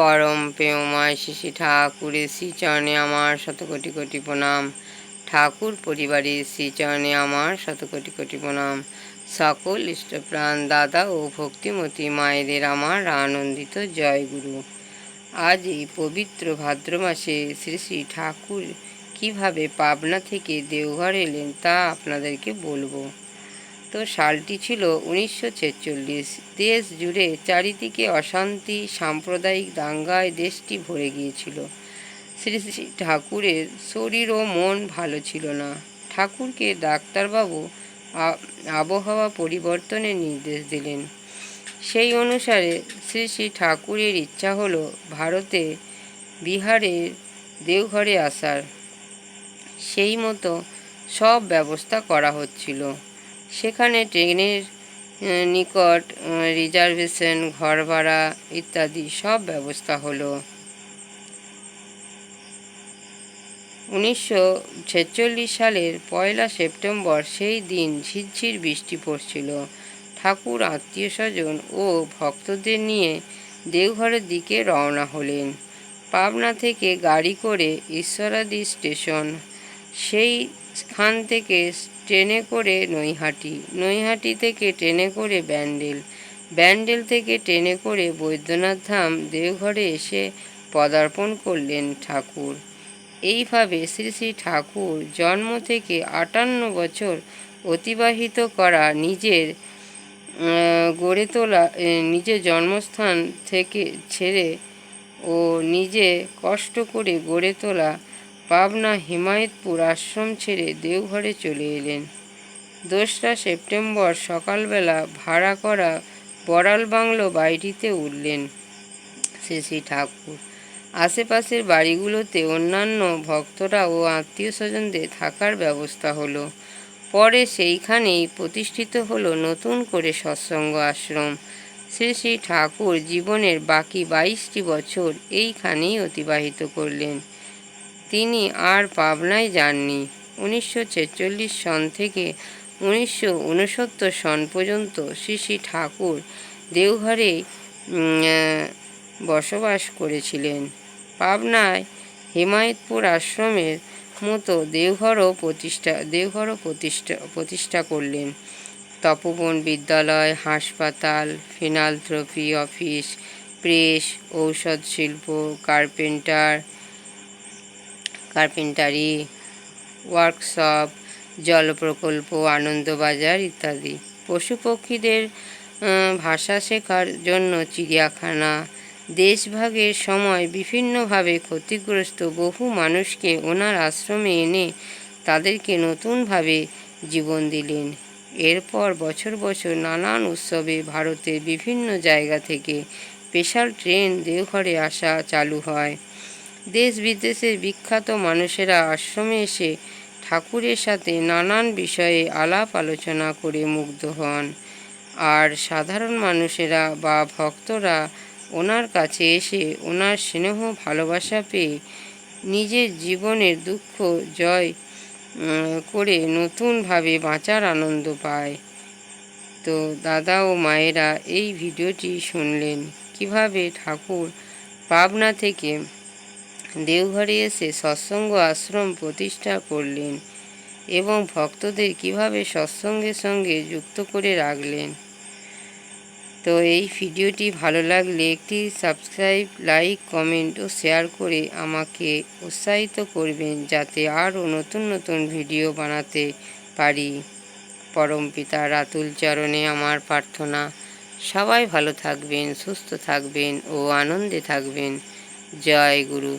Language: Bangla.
পরম প্রেমময় শিশি ঠাকুরের শ্রীচরণে আমার শতকোটি কোটি কোটি প্রণাম। ঠাকুর পরিবারের শ্রীচরণে আমার শতকোটি কোটি কোটি প্রণাম। সকল ইষ্টপ্রাণ দাদা ও ভক্তিমতী মায়েদের আমার আনন্দিত জয় গুরু। আজ এই পবিত্র ভাদ্র মাসে শ্রী শ্রী ঠাকুর কীভাবে পাবনা থেকে দেওঘর এলেন তা আপনাদেরকে বলব। তো সালটি ছিল উনিশশো ছেচল্লিশ। দেশ জুড়ে চারিদিকে অশান্তি, সাম্প্রদায়িক দাঙ্গায় দেশটি ভরে গিয়েছিল। শ্রী শ্রী ঠাকুরের শরীর ও মন ভালো ছিল না। ঠাকুরকে ডাক্তারবাবু আবহাওয়া পরিবর্তনের নির্দেশ দিলেন। সেই অনুসারে শ্রী শ্রী ঠাকুরের ইচ্ছা হলো ভারতে বিহারের দেওঘরে আসার। সেই মতো সব ব্যবস্থা করা হচ্ছিল। সেখানে ট্রেনের নিকট রিজার্ভেশন ঘর ভাড়া ইত্যাদি সব ব্যবস্থা হলো। উনিশশো ছেচল্লিশ সালের পয়লা সেপ্টেম্বর সেই দিন ঝিরঝির বৃষ্টি পড়ছিল। ঠাকুর, আত্মীয় স্বজন ও ভক্তদের নিয়ে দেওঘরের দিকে রওনা হলেন। পাবনা থেকে গাড়ি করে ঈশ্বরাদি স্টেশন। সেইখান থেকে ট্রেনে করে নৈহাটি নৈহাটি থেকে ট্রেনে করে ব্যান্ডেল ব্যান্ডেল থেকে ট্রেনে করে বৈদ্যনাথ ধাম দেওঘরে এসে পদার্পণ করলেন ঠাকুর। এইভাবে শ্রী শ্রী ঠাকুর জন্ম থেকে আটান্ন বছর অতিবাহিত করা নিজের গড়ে তোলা নিজের জন্মস্থান থেকে ছেড়ে ও নিজে কষ্ট করে গড়ে তোলা পাবনা হিমায়তপুর আশ্রম ছেড়ে দেওঘরে চলে এলেন। দোসরা সেপ্টেম্বর সকালবেলা ভাড়া করা বড়াল বাংলো বাড়িটিতে উঠলেন শ্রী ঠাকুর। আশেপাশের বাড়িগুলোতে অন্যান্য ভক্তরা ও আত্মীয় স্বজনদের থাকার ব্যবস্থা হলো। পরে সেইখানেই প্রতিষ্ঠিত হলো নতুন করে সৎসঙ্গ আশ্রম। শ্রী শ্রী ঠাকুর জীবনের বাকি বাইশটি বছর এইখানেই অতিবাহিত করলেন। তিনি আর পাবনায় যাননি। উনিশশো ছেচল্লিশ সন থেকে উনিশশো উনসত্তর সন পর্যন্ত শ্রী শ্রী ঠাকুর দেওঘরে বসবাস করেছিলেন। পাবনায় হিমায়তপুর আশ্রমের মতো দেওঘরও প্রতিষ্ঠা দেওঘরও প্রতিষ্ঠা প্রতিষ্ঠা করলেন। তপবন বিদ্যালয়, হাসপাতাল, ফিনালথ্রপি অফিস, প্রেস, ঔষধ শিল্প, কার্পেন্টার কার্পেন্টারি, ওয়ার্কশপ, জল প্রকল্প, আনন্দবাজার ইত্যাদি। পশু পক্ষীদের ভাষা শেখার জন্য চিড়িয়াখানা, দেশভাগের সময় বিভিন্নভাবে ক্ষতিগ্রস্ত বহু মানুষকে ওনার আশ্রমে এনে তাদেরকে নতুনভাবে জীবন দিলেন। এরপর বছর বছর নানান উৎসবে ভারতের বিভিন্ন জায়গা থেকে স্পেশাল ট্রেন দেওঘরে আসা চালু হয়। দেশ বিদেশের বিখ্যাত মানুষেরা আশ্রমে এসে ঠাকুরের সাথে নানান বিষয়ে আলাপ আলোচনা করে মুগ্ধ হন। আর সাধারণ মানুষেরা বা ভক্তরা ওনার কাছে এসে ওনার স্নেহ, ভালোবাসা পেয়ে নিজের জীবনের দুঃখ, জয় করে নতুনভাবে বাঁচার আনন্দ পায়। তো দাদা ও মায়েরা এই ভিডিওটি শুনলেন কীভাবে ঠাকুর পাবনা থেকে দেওঘরে এসে সৎসঙ্গ আশ্রম প্রতিষ্ঠা করলেন এবং ভক্তদের কীভাবে সৎসঙ্গের সঙ্গে যুক্ত করে রাখলেন। তো এই ভিডিওটি ভালো লাগলে একটি সাবস্ক্রাইব, লাইক, কমেন্ট ও শেয়ার করে আমাকে উৎসাহিত করবেন যাতে আরও নতুন নতুন ভিডিও বানাতে পারি। পরম পিতা রাতুল চরণে আমার প্রার্থনা। সবাই ভালো থাকবেন, সুস্থ থাকবেন ও আনন্দে থাকবেন। জয় গুরু।